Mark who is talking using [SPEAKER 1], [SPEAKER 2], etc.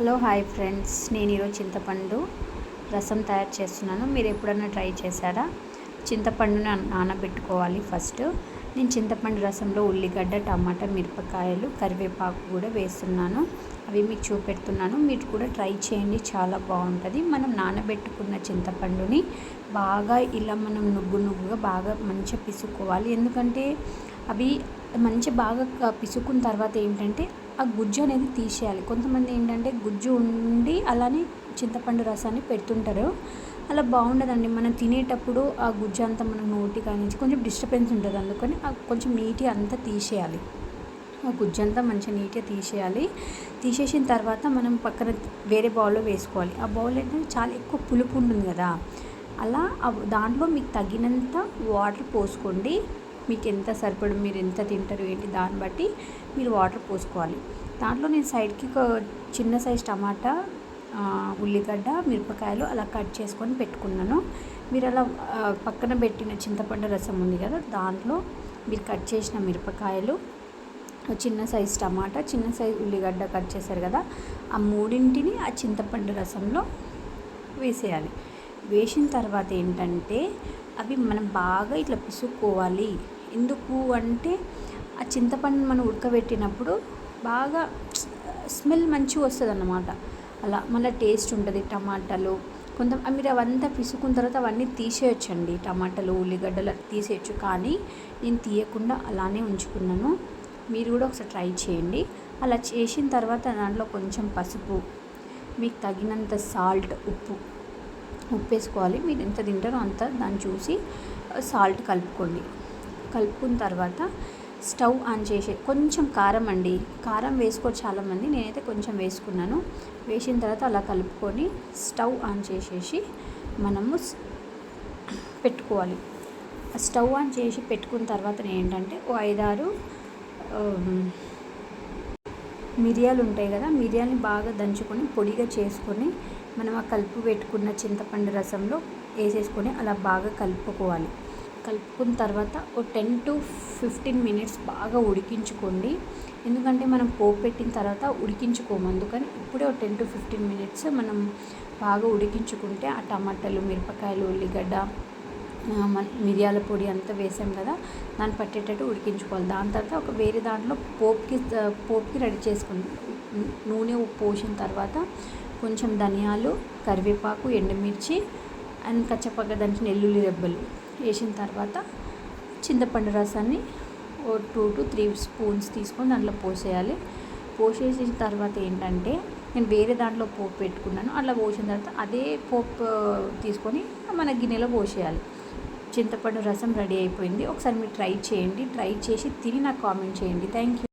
[SPEAKER 1] Hello hi friends. నేను ఈరోజు చింతపండు రసం తయారు చేస్తున్నాను. మీరు ఎప్పుడన్నా ట్రై చేశారా? చింతపండును నానబెట్టుకోవాలి ఫస్ట్. నేను చింతపండు రసంలో ఉల్లిగడ్డ టమాటా మిరపకాయలు కరివేపాకు కూడా వేస్తున్నాను. అవి మీకు చూపెడుతున్నాను. మీరు కూడా ట్రై చేయండి. చాలా బాగుంటుంది. మనం నానబెట్టుకున్న చింతపండుని బాగా ఇలా మనం నుగ్గు నుగ్గుగా బాగా మంచిగా పిసుకోవాలి ఎందుకంటే అవి మంచి బాగా పిసుకున్న తర్వాత ఏంటంటే ఆ గుజ్జు అనేది తీసేయాలి. కొంతమంది ఏంటంటే గుజ్జు ఉండి అలానే చింతపండు రసాన్ని పెడుతుంటారు. అలా బాగుండదండి. మనం తినేటప్పుడు ఆ గుజ్జు అంతా మన నోటి కానించి కొంచెం డిస్టర్బెన్స్ ఉంటుంది. అందుకని కొంచెం నీట్గా అంతా తీసేయాలి. ఆ గుజ్జు అంతా మంచిగా నీట్గా తీసేయాలి. తీసేసిన తర్వాత మనం పక్కన వేరే బౌల్లో వేసుకోవాలి. ఆ బౌల్ ఏంటంటే చాలా ఎక్కువ పులుపు ఉంటుంది కదా. అలా దాంట్లో మీకు తగినంత వాటర్ పోసుకోండి. మీకు ఎంత సరిపడు మీరు ఎంత తింటారు ఏంటి దాన్ని బట్టి మీరు వాటర్ పోసుకోవాలి. దాంట్లో నేను సైడ్కి ఒక చిన్న సైజ్ టమాటా ఉల్లిగడ్డ మిరపకాయలు అలా కట్ చేసుకొని పెట్టుకున్నాను. మీరు అలా పక్కన పెట్టిన చింతపండు రసం ఉంది కదా దాంట్లో మీరు కట్ చేసిన మిరపకాయలు చిన్న సైజ్ టమాటా చిన్న సైజ్ ఉల్లిగడ్డ కట్ చేశారు కదా ఆ మూడింటిని ఆ చింతపండు రసంలో వేసేయాలి. వేసిన తర్వాత ఏంటంటే అవి మనం బాగా ఇట్లా పిసుక్కోవాలి. ఎందుకు అంటే ఆ చింతపండు మనం ఉడకబెట్టినప్పుడు బాగా స్మెల్ మంచిగా వస్తుంది అన్నమాట అలా మళ్ళీ టేస్ట్ ఉంటుంది. టమాటాలు కొంత మీరు అవంతా పిసుకున్న తర్వాత అవన్నీ తీసేయచ్చండి. టమాటాలు ఉల్లిగడ్డలు తీసేయచ్చు. కానీ నేను తీయకుండా అలానే ఉంచుకున్నాను. మీరు కూడా ఒకసారి ట్రై చేయండి. అలా చేసిన తర్వాత దాంట్లో కొంచెం పసుపు మీకు తగినంత సాల్ట్ ఉప్పు ఉప్పు వేసుకోవాలి మీరు ఎంత తింటారో అంత దాన్ని చూసి సాల్ట్ కలుపుకోండి. కలుపుకున్న తర్వాత స్టవ్ ఆన్ చేసే కొంచెం కారం అండి. కారం వేసుకో చాలామంది నేనైతే కొంచెం వేసుకున్నాను. వేసిన తర్వాత అలా కలుపుకొని స్టవ్ ఆన్ చేసేసి మనము పెట్టుకోవాలి. స్టవ్ ఆన్ చేసి పెట్టుకున్న తర్వాత ఏంటంటే ఓ ఐదారు మిరియాలు ఉంటాయి కదా మిరియాలని బాగా దంచుకొని పొడిగా చేసుకొని మనం ఆ కలుపు పెట్టుకున్న చింతపండు రసంలో వేసేసుకొని అలా బాగా కలుపుకోవాలి. కలుపుకున్న తర్వాత ఒక టెన్ టు ఫిఫ్టీన్ మినిట్స్ బాగా ఉడికించుకోండి. ఎందుకంటే మనం పోపు పెట్టిన తర్వాత ఉడికించుకోము. అందుకని ఇప్పుడే ఒక టెన్ టు ఫిఫ్టీన్ మినిట్స్ మనం బాగా ఉడికించుకుంటే ఆ టమాటాలు మిరపకాయలు ఉల్లిగడ్డ మిరియాల పొడి అంతా వేసాం కదా దాన్ని పట్టేటట్టు ఉడికించుకోవాలి. దాని తర్వాత ఒక వేరే దాంట్లో పోపుకి పోపుకి రెడీ చేసుకుని నూనె పోసిన తర్వాత కొంచెం ధనియాలు కరివేపాకు ఎండుమిర్చి అండ్ కచ్చపక్క దానికి వెల్లుల్లి రెబ్బలు. వేసిన తర్వాత చింతపండు రసాన్ని ఓ టూ టు త్రీ స్పూన్స్ తీసుకొని దాంట్లో పోసేయాలి. పోసేసిన తర్వాత ఏంటంటే నేను వేరే దాంట్లో పోపు పెట్టుకున్నాను. అట్లా పోసిన తర్వాత అదే పోపు తీసుకొని మన గిన్నెలో పోసేయాలి. చింతపండు రసం రెడీ అయిపోయింది. ఒకసారి మీరు ట్రై చేయండి. ట్రై చేసి తిని నాకు కామెంట్ చేయండి. Thank you